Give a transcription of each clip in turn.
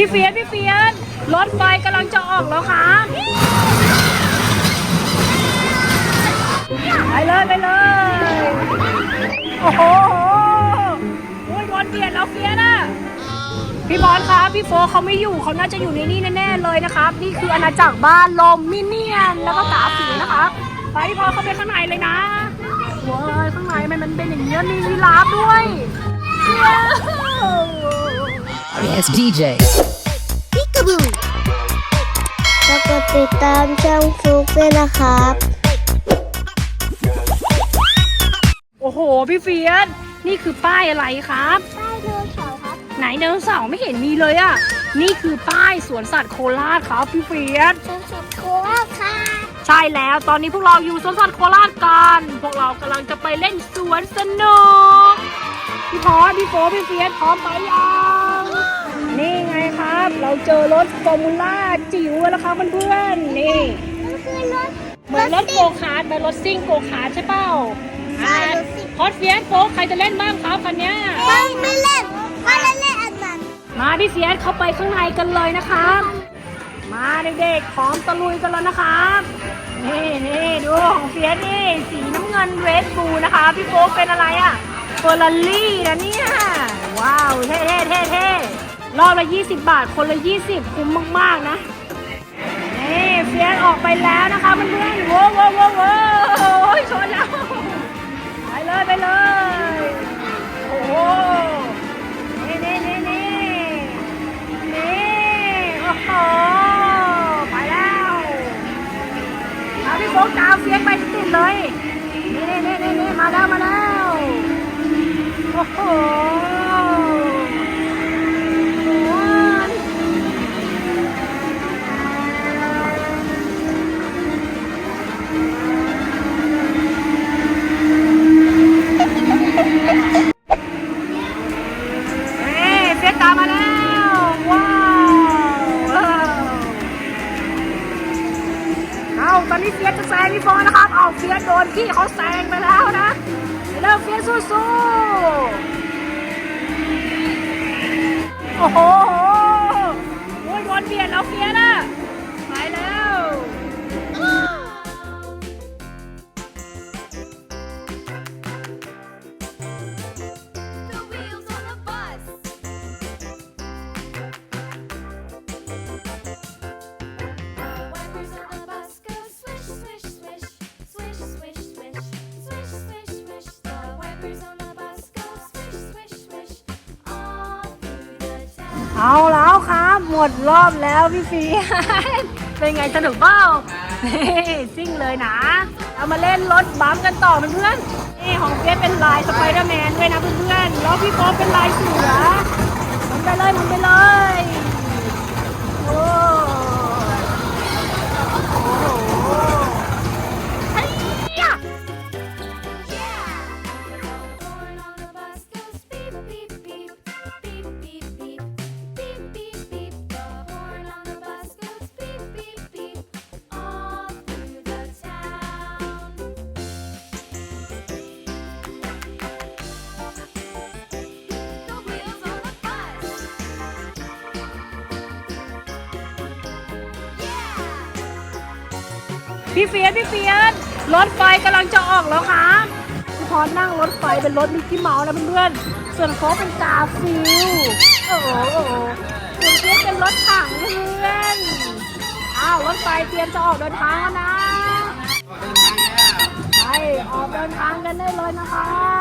พี่เฟียสพี่เฟียสรถไฟกำลังจะออกแล้วครับไปเลยไปเลย โอ้โหโอ้ยโดนเบียดแล้วเฟียสอะพี่บอลครับ พี่โฟเขาไม่อยู่เขาน่าจะอยู่ในนี่แน่ๆเลยนะครับ นี่คืออาณาจักรบ้านลมมิเนียนแล้วก็ตาผีนะครับไปพี่พอเข้าไปข้างในเลยนะว้ายข้างในมันมันเป็นอย่างนี้ยมียีราฟด้วยว้าว Yes, DJ. แล้วก็ติดตามช่องฟลุกด้วยนะครับ โอ้โห พี่เฟียสนี่คือป้ายอะไรครับ ป้ายเดินเขาครับ ไหนไดโนเสาร์ไม่เห็นมีเลยอะนี่คือป้ายสวนสัตว์โคราชครับพี่เฟียสสวนสัตว์โคราชค่ะใช่แล้วตอนนี้พวกเราอยู่สวนสัตว์โคราชกันพวกเรากำลังจะไปเล่นสวนสนุกพี่พอสพี่โฟพี่เฟียสพร้อมไปยัง นี่ไงครับ เราเจอรถฟอร์มูล่าจิ๋วแล้วครับเพื่อนๆนี่มันคือรถเหมือนรถโกคาร์ทเหมือนรถซิ่งโกคาร์ทใช่เปล่าใช่รถซิ่งพอดเฟียสโฟกใครจะเล่นบ้างครับคันเนี้ยไม่ไม่เล่นไม่เล่นเล่นอันนั้นมาพี่เฟียสเข้าไปข้างในกันเลยนะครับ มาเด็กๆพร้อมตะลุยกันแล้วนะครับนี่นี่ดูของเฟียสนี่สีน้ำเงินเรดบูนะคะพี่โฟกเป็นอะไรอะเฟอร์รารี่นะเนี่ย ว้าว เท่เท่เท่เท่ รอบละ 20 บาท คนละ 20 คุ้มมาก ๆ นะ นี่เฟียสออกไปแล้วนะคะเพื่อนๆโว้วโว้วโว้วโว้วชนแล้ว ไปเลยไปเลย โอ้โหนี่นี่นี่นี่นี่โอ้โหไปแล้วเอาพี่โฟกตามเฟียสไปติดเลย นี่นี่นี่นี่มาแล้วมาแล้ว โอ้โห เฟียสโดนพี่เขาแซงไปแล้วนะเริ่มเฟียสู้ๆโอ้โห เอาแล้วครับ หมดรอบแล้วพี่ฟี เป็นไงสนุกเปล่าเฮ้ซิ่งเลยนะเอามาเล่นรถบัมกันต่อเพื่อนๆนี่ของเฟียสเป็นลายสไปเดอร์แมนด้วยนะเพื่อนๆ แล้วพี่โป๊ปเป็นลายเสือมุนไปเลยมุนไปเลยโอ้โห พี่เฟียนพี่เฟียนรถไฟกำลังจะออกแล้วค่ะพี่พรนั่งรถไฟเป็นรถมิกกี้เมาส์นะเพื่อนๆส่วนโค้เป็นกาฟิลโอ้โหโอ้โหส่วนเฟียนเป็นรถถังเพื่อนอ้าวรถไฟเตรียมจะออกเดินทางแล้วนะไปออกเดินทางกันได้เลยนะคะ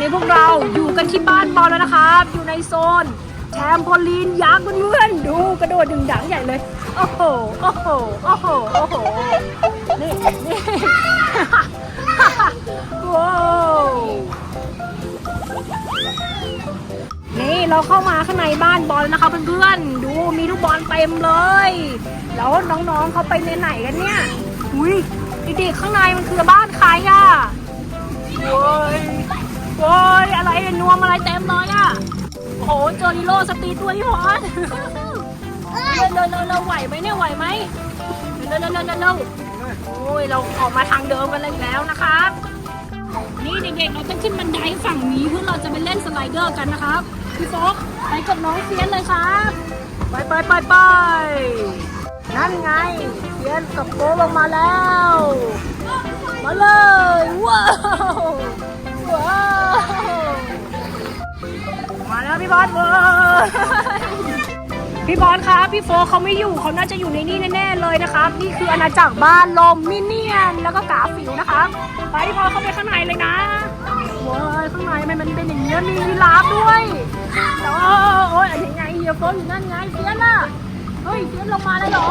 นี้พวกเราอยู่กันที่บ้านบอลแล้วนะครับ อยู่ในโซนแทมโพลีนยักษ์เพื่อนๆดูกระโดดดึงดังใหญ่เลย โอ้โห โอ้โห โอ้โห โอ้โห นี่นี่ว้าวนี่เราเข้ามาข้างในบ้านบอลนะคะเพื่อนๆ ดูมีลูกบอลเต็มเลย แล้วน้องๆเขาไปในไหนกันเนี่ย อุ้ยเด็กๆข้างในมันคือบ้านใครอะโว้ย โว้ยอะไรนี่ยนวมอะไรเต็มเลยอะโอ้โหเจอริโลสตรีทด้วยพี่พรเร็วเร็วเร็วเร็วไหวไหมเนี่ยไหวไหมเร็วเร็วเร็วเร็วเร็วโอ้ยเราออกมาทางเดิมกันเลยแล้วนะครับนี่เด็กๆเราจะขึ้นบันไดฝั่งนี้เพื่อเราจะไปเล่นสไลเดอร์กันนะครับพี่โฟกไปกับน้องเฟียนเลยครับไปไปไปไปนั่นไงเฟียนกับโฟลงมาแล้ว มาเลยว้าว มาแล้วพี่บอลเว้ยพี่บอลครับพี่โฟเขาไม่อยู่เขาน่าจะอยู่ในนี่แน่ๆเลยนะครับ นี่คืออาณาจักรบ้านลมมินเนียนแล้วก็กาฟิวนะครับไปพี่บอลเข้าไปข้างในเลยนะว้ายข้างในมันเป็นอย่างนี้มียีราฟด้วยแล้โอ้ยอันนี้ไงเฮียโฟอยู่นั่นไงเฟียน่ะเฮ้ยเฟียนลงมาเลยเหรอ